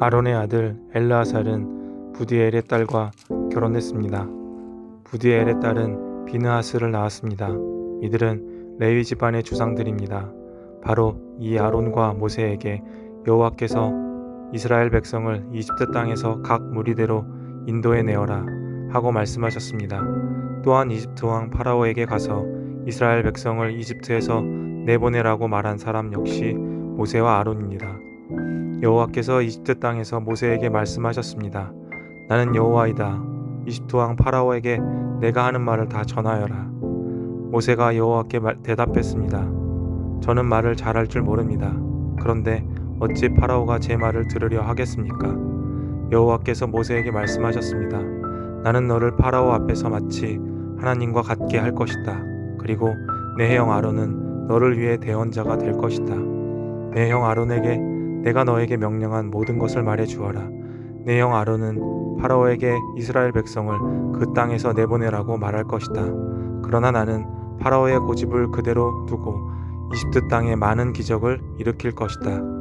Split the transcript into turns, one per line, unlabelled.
아론의 아들 엘르아살은 부디엘의 딸과 결혼했습니다. 부디엘의 딸은 비느하스를 낳았습니다. 이들은 레위 집안의 주상들입니다. 바로 이 아론과 모세에게 여호와께서 이스라엘 백성을 이집트 땅에서 각 무리대로 인도해 내어라 하고 말씀하셨습니다. 또한 이집트 왕 파라오에게 가서 이스라엘 백성을 이집트에서 내보내라고 말한 사람 역시 모세와 아론입니다. 여호와께서 이집트 땅에서 모세에게 말씀하셨습니다. 나는 여호와이다. 이집트 왕 파라오에게 내가 하는 말을 다 전하여라. 모세가 여호와께 말- 대답했습니다. 저는 말을 잘할 줄 모릅니다. 그런데 어찌 파라오가 제 말을 들으려 하겠습니까? 여호와께서 모세에게 말씀하셨습니다. 나는 너를 파라오 앞에서 마치 하나님과 같게 할 것이다. 그리고 내 형 아론은 너를 위해 대언자가 될 것이다. 내 형 아론에게 내가 너에게 명령한 모든 것을 말해 주어라. 내형 아론은 파라오에게 이스라엘 백성을 그 땅에서 내보내라고 말할 것이다. 그러나 나는 파라오의 고집을 그대로 두고 이집트 땅에 많은 기적을 일으킬 것이다.